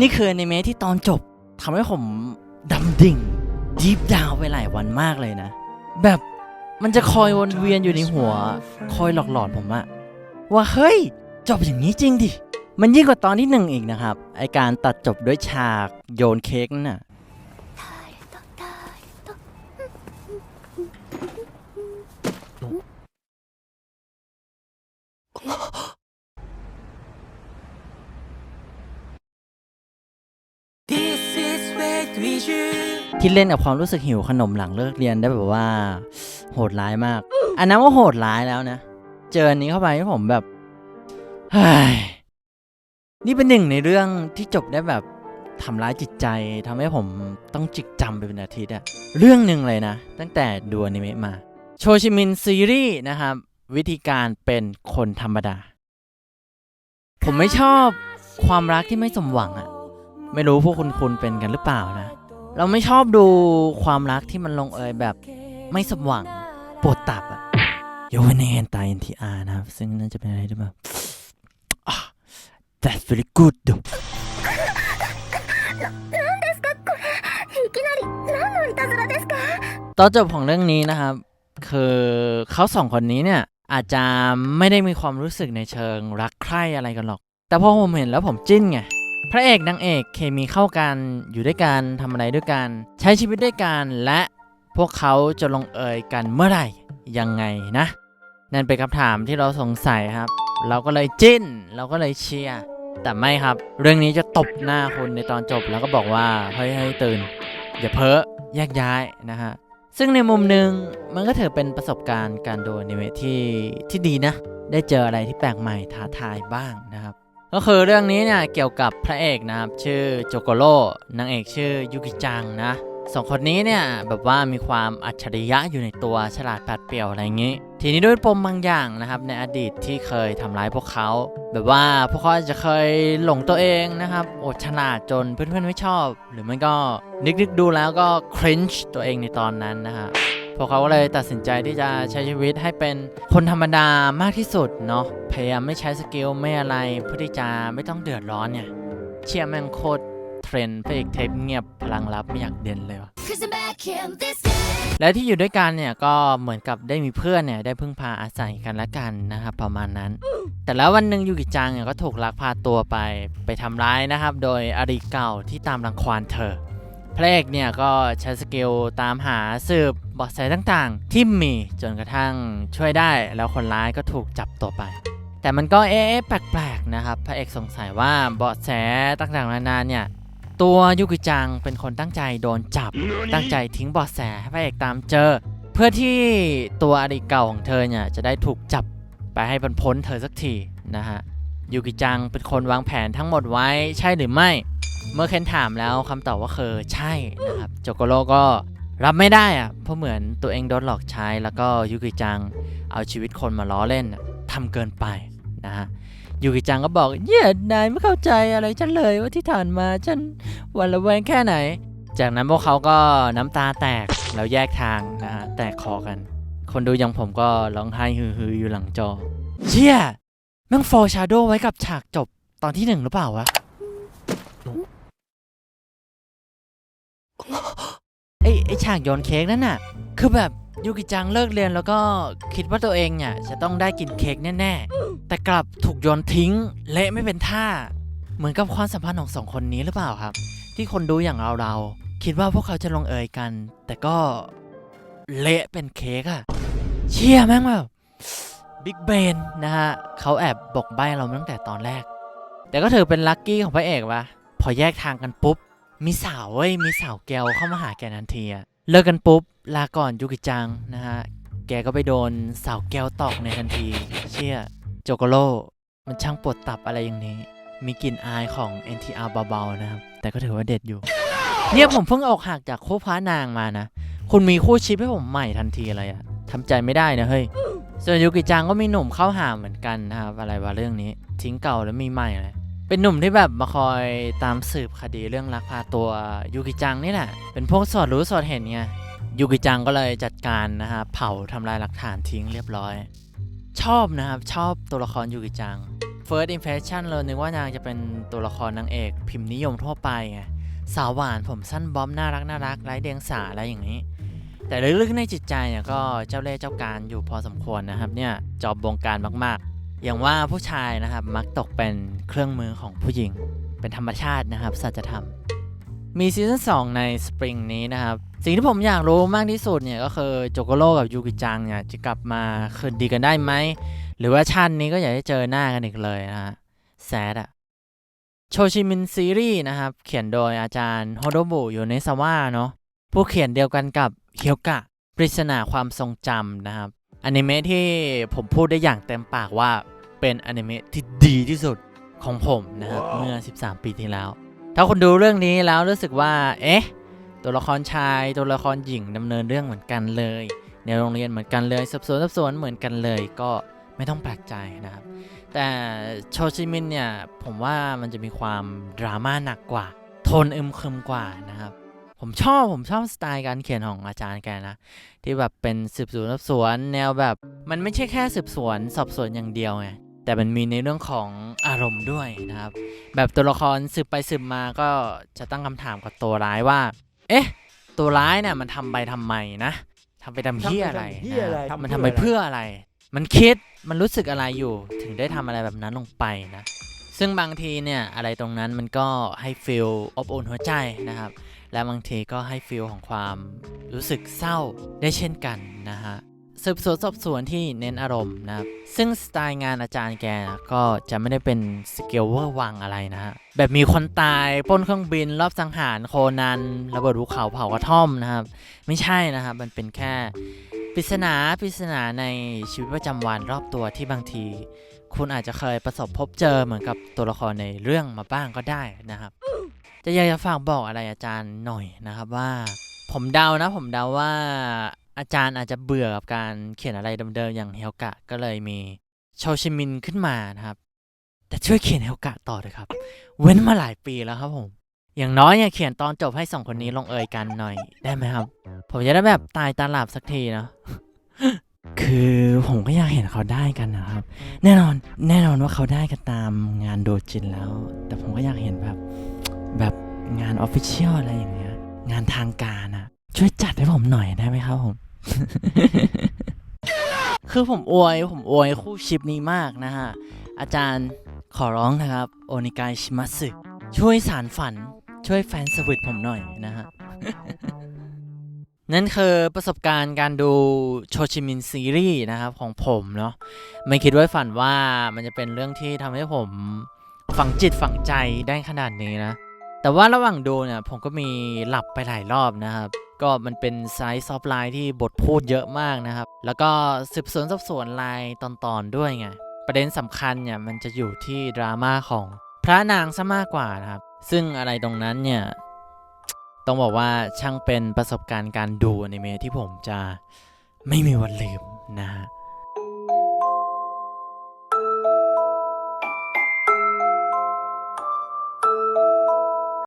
นี่คืออนิเมะที่ตอนจบทำให้ผมดำดิ่งดีฟดาวไปหลายวันมากเลยนะ แบบมันจะคอยวนเวียนอยู่ในหัว คอยหลอกหลอนผมอะว่าเฮ้ย จบอย่างนี้จริงดิ มันยิ่งกว่าตอนที่หนึ่งอีกนะครับ ไอการตัดจบด้วยฉากโยนเค้กนั่นน่ะ ที่เล่นกับความรู้สึกหิวขนมหลังเลิกเรียนได้แบบว่า โหดร้ายมาก อันนั้นว่าโหดร้ายแล้วนะ เจออันนี้เข้าไปผมแบบเฮ้ยนี่เป็นหนึ่งในเรื่องที่จบได้แบบทำร้ายจิตใจทำให้ผมต้องจิกจำไปเป็นอาทิตย์อะเรื่องหนึ่งเลยนะ ตั้งแต่ดูอนิเมะมา โชชิมินซีรีส์นะครับ วิธีการเป็นคนธรรมดา ผมไม่ชอบความรักที่ไม่สมหวังอะ ไม่รู้พวกคุณคุณเป็นกันหรือเปล่านะ เราไม่ชอบดูความรักที่มันลงเอยแบบไม่สมหวังปวดตับอะยกเวนในเฮนตาเอ็นทีอาร์นะครับ ซึ่งน่าจะเป็นอะไรที่แบบ That's very good ตอนจบของเรื่องนี้นะครับ คือเขาสองคนนี้เนี่ย อาจจะไม่ได้มีความรู้สึกในเชิงรักใคร่อะไรกันหรอก แต่พอผมเห็นแล้วผมจิ้นไง พระเอกนางเอกเคมีเข้ากันอยู่ด้วยกันทำอะไรด้วยกัน ใช้ชีวิตด้วยกันและพวกเขาจะลงเอยกันเมื่อไหร่ยังไงนะ นั่นเป็นคำถามที่เราสงสัยครับ เราก็เลยจิ้น เราก็เลยเชียร์แต่ไม่ครับ เรื่องนี้จะตบหน้าคุณในตอนจบแล้วก็บอกว่าเฮ้ยเฮ้ยตื่น อย่าเพ้อแยกย้ายนะฮะซึ่งในมุมหนึ่งมันก็ถือเป็นประสบการณ์การดูอนิเมะที่ที่ดีนะ ได้เจออะไรที่แปลกใหม่ท้าทายบ้างนะครับ ก็คือเรื่องนี้เนี่ยเกี่ยวกับพระเอกนะครับชื่อโจโกโร่นางเอกชื่อยุกิจังนะสองคนนี้เนี่ยแบบว่ามีความอัจฉริยะอยู่ในตัวฉลาดแปดเปรี่ยวอะไรอย่างนี้ ทีนี้ด้วยปมบางอย่างนะครับในอดีตที่เคยทำร้ายพวกเขา แบบว่าพวกเขาจะเคยหลงตัวเองนะครับอดฉลาดจนเพื่อนๆไม่ชอบ หรือไม่ก็นึกๆดูแล้วก็ครินช์ตัวเองในตอนนั้นนะฮะพวกเขาก็เลยตัดสินใจที่จะใช้ชีวิตให้เป็นคนธรรมดามากที่สุดเนาะ พยายามไม่ใช้สกิลไม่อะไรเพื่อที่จะไม่ต้องเดือดร้อนเนี่ย เชียร์แม่งโคตรเทรนด์พระเอกเทปเงียบพลังลับไม่อยากเด่นเลยวะและที่อยู่ด้วยกันเนี่ยก็เหมือนกับได้มีเพื่อนเนี่ยได้พึ่งพาอาศัยกันและกันนะครับประมาณนั้น แต่แล้ววันหนึ่งยูกิจังเนี่ยก็ถูกลักพาตัวไปไปทำร้ายนะครับ โดยอริเก่าที่ตามรังควานเธอพระเอกเนี่ยก็ใช้สกิลตามหาสืบเบาะแสต่างๆ ที่มีจนกระทั่งช่วยได้แล้วคนร้ายก็ถูกจับตัวไป แต่มันก็เอ๊ะแปลกๆนะครับ พระเอกสงสัยว่าเบาะแสต่างๆนานาเนี่ยตัวยุกิจังเป็นคนตั้งใจโดนจับ ตั้งใจทิ้งเบาะแสให้พระเอกตามเจอ เพื่อที่ตัวอดีตเก่าของเธอเนี่ยจะได้ถูกจับไปให้พ้นพ้นเธอสักทีนะฮะยูกิจังเป็นคนวางแผนทั้งหมดไว้ใช่หรือไม่ เมื่อเคนถามแล้วคำตอบว่าคือใช่นะครับโจโกโร่ก็รับไม่ได้อะเพราะเหมือนตัวเองโดนหลอกใช้แล้วก็ยูกิจังเอาชีวิตคนมาล้อเล่นน่ะทำเกินไป นะฮะยูกิจังก็บอกเย่นายไม่เข้าใจอะไรฉันเลยว่าที่ผ่านมาฉันหวันระแวงแค่ไหน จากนั้นพวกเขาก็น้ำตาแตกแล้วแยกทางนะฮะแตกคอกัน คนดูอย่างผมก็ร้องไห้ฮือๆอยู่หลังจอเชี่ยแม่งฟอร์ชาโดไว้กับฉากจบตอนที่หนึ่งหรือเปล่าวะไอไอฉากโยนเค้กนั่นน่ะ คือแบบ ยูกิจังเลิกเรียนแล้วก็คิดว่าตัวเองเนี่ยจะต้องได้กินเค้กแน่ๆ แต่กลับถูกโยนทิ้ง เละไม่เป็นท่า เหมือนกับความสัมพันธ์ของสองคนนี้หรือเปล่าครับ ที่คนดูอย่างเราเราๆคิดว่าพวกเขาจะลงเอยกัน แต่ก็เละเป็นเค้กอะเชี่ยแม่งแบบบิ๊กเบนนะฮะเขาแอบบอกใบ้เรามาตั้งแต่ตอนแรก แต่ก็ถือเป็นลัคกี้ของพระเอกวะพอแยกทางกันปุ๊บ มีสาวเว้ยมีสาวแกวเข้ามาหาแกทันทีอะเลิกกันปุ๊บ ลาก่อนยูกิจังนะฮะ แกก็ไปโดนสาวแก้วตอกในทันที เชี่ยโจโกโร่มันช่างปวดตับอะไรอย่างนี้ มีกลิ่นอายของ NTR เบาๆนะครับ แต่ก็ถือว่าเด็ดอยู่ เนี่ยผมเพิ่งออกหักจากคู่พระนางมานะ คุณมีคู่ชิปให้ผมใหม่ทันทีเลยอะทำใจไม่ได้นะเฮ้ย ส่วนยูกิจังก็มีหนุ่มเข้าหาเหมือนกันนะครับอะไรวะเรื่องนี้ ทิ้งเก่าแล้วมีใหม่เลยเป็นหนุ่มที่แบบมาคอยตามสืบคดีเรื่องลักพาตัวยูกิจังนี่แหละ เป็นพวกสอดรู้สอดเห็นไง ยูกิจังก็เลยจัดการนะฮะเผาทำลายหลักฐานทิ้งเรียบร้อย ชอบนะครับ ชอบตัวละครยูกิจัง first impression เลยนึกว่านางจะเป็นตัวละครนางเอก พิมพ์นิยมทั่วไปไงสาวหวานผมสั้นบ๊อบน่ารักน่ารักไร้เดียงสาอะไรอย่างนี้ แต่ลึกๆในจิตใจเนี่ยก็เจ้าเล่ห์เจ้าการอยู่พอสมควรนะครับเนี่ยจอบบงการมากๆ อย่างว่าผู้ชายนะครับมักตกเป็นเครื่องมือของผู้หญิง เป็นธรรมชาตินะครับสัจธรรม มีซีซั่น2ในสปริงนี้นะครับ สิ่งที่ผมอยากรู้มากที่สุดเนี่ยก็คือโจโกโร่กับยูกิจังเนี่ยจะกลับมาคืนดีกันได้ไหม หรือว่าชาตินี้ก็อยากให้เจอหน้ากันอีกเลยนะฮะแซดอะโชชิมินซีรีส์นะครับ เขียนโดยอาจารย์โฮโดบุโยเนซาวะเนาะผู้เขียนเดียวกันกับเคียวกะ ปริศนาความทรงจำนะครับอนิเมะที่ผมพูดได้อย่างเต็มปากว่าเป็นอนิเมะที่ดีที่สุดของผมนะครับเมื่อ 13 ปีที่แล้ว ถ้าคุณดูเรื่องนี้แล้วรู้สึกว่า เอ๊ะ ตัวละครชายตัวละครหญิงดำเนินเรื่องเหมือนกันเลย ในโรงเรียนเหมือนกันเลยสับสนสับสนเหมือนกันเลยก็ไม่ต้องแปลกใจนะครับ แต่โชชิมินเนี่ยผมว่ามันจะมีความดราม่าหนักกว่าโทนอึมครึมกว่านะครับ ผมชอบผมชอบสไตล์การเขียนของอาจารย์แกนะ ที่แบบเป็นสืบสวนสอบสวนแนวแบบ มันไม่ใช่แค่สืบสวนสอบสวนอย่างเดียวไงแต่มันมีในเรื่องของอารมณ์ด้วยนะครับ แบบตัวละครสืบไปสืบมาก็จะตั้งคำถามกับตัวร้ายว่า เอ๊ะ ตัวร้ายเนี่ยมันทำไปทำไมนะทำไปทำเฮียอะไรทำไปทำเหี้ยอะไร นะทำมันเพื่ทำอไปอะไรเพื่ออะไร มันคิดมันรู้สึกอะไรอยู่ ถึงได้ทำอะไรแบบนั้นลงไปนะ ซึ่งบางทีเนี่ยอะไรตรงนั้นมันก็ให้ฟีลอบอุ่นหัวใจนะครับ และบางทีก็ให้ฟีลของความรู้สึกเศร้าได้เช่นกันนะฮะ สืบสวนสอบสวนที่เน้นอารมณ์นะครับ ซึ่งสไตล์งานอาจารย์แกนะก็จะไม่ได้เป็นสเกลเวอร์วังอะไรนะฮะ แบบมีคนตายปล้นเครื่องบิน รอบสังหารโคนันระเบิดภูเขาเผากระท่อมนะครับ ไม่ใช่นะครับ มันเป็นแค่ปริศนาปริศนาในชีวิตประจำวันรอบตัวที่บางที คุณอาจจะเคยประสบพบเจอเหมือนกับตัวละครในเรื่องมาบ้างก็ได้นะครับ จะอยากจะฝากบอกอะไรอาจารย์หน่อยนะครับว่าผมเดานะผมเดาว่า อาจารย์อาจจะเบื่อกับการเขียนอะไรเดิมๆอย่างเฮลกะก็เลยมีโชชิมินขึ้นมานะครับ แต่ช่วยเขียนเฮลกะต่อเลยครับ เว้นมาหลายปีแล้วครับผม อย่างน้อยเนี่ยเขียนตอนจบให้สองคนนี้ลงเอยกันหน่อยได้ไหมครับ ผมจะได้แบบตายตาหลับสักทีเนาะคือผมก็อยากเห็นเขาได้กันนะครับ แน่นอนแน่นอนว่าเขาได้กันตามงานโดจินแล้ว แต่ผมก็อยากเห็นแบบแบบงานออฟฟิเชียลอะไรอย่างเงี้ยงานทางการอะช่วยจัดให้ผมหน่อยได้ไหมครับผม คือผมอวยผมอวยคู่ชิปนี้มากนะฮะ อาจารย์ขอร้องนะครับ โอนิกายชิมัสึช่วยสารฝันช่วยแฟนสวิตผมหน่อยนะฮะ นั่นคือประสบการณ์การดูโชชิมินซีรีส์นะครับของผมเนาะไม่คิดไว้ฝันว่ามันจะเป็นเรื่องที่ทำให้ผมฝังจิตฝังใจได้ขนาดนี้นะ แต่ว่าระหว่างดูเนี่ยผมก็มีหลับไปหลายรอบนะครับ ก็มันเป็นไซส์ซอฟไลน์ที่บทพูดเยอะมากนะครับ แล้วก็สืบสวนสอบสวนลายตอนๆด้วยไง ประเด็นสำคัญเนี่ยมันจะอยู่ที่ดราม่าของพระนางซะมากกว่านะครับ ซึ่งอะไรตรงนั้นเนี่ย ต้องบอกว่าช่างเป็นประสบการณ์การดูอนิเมะที่ผมจะไม่มีวันลืมนะฮะ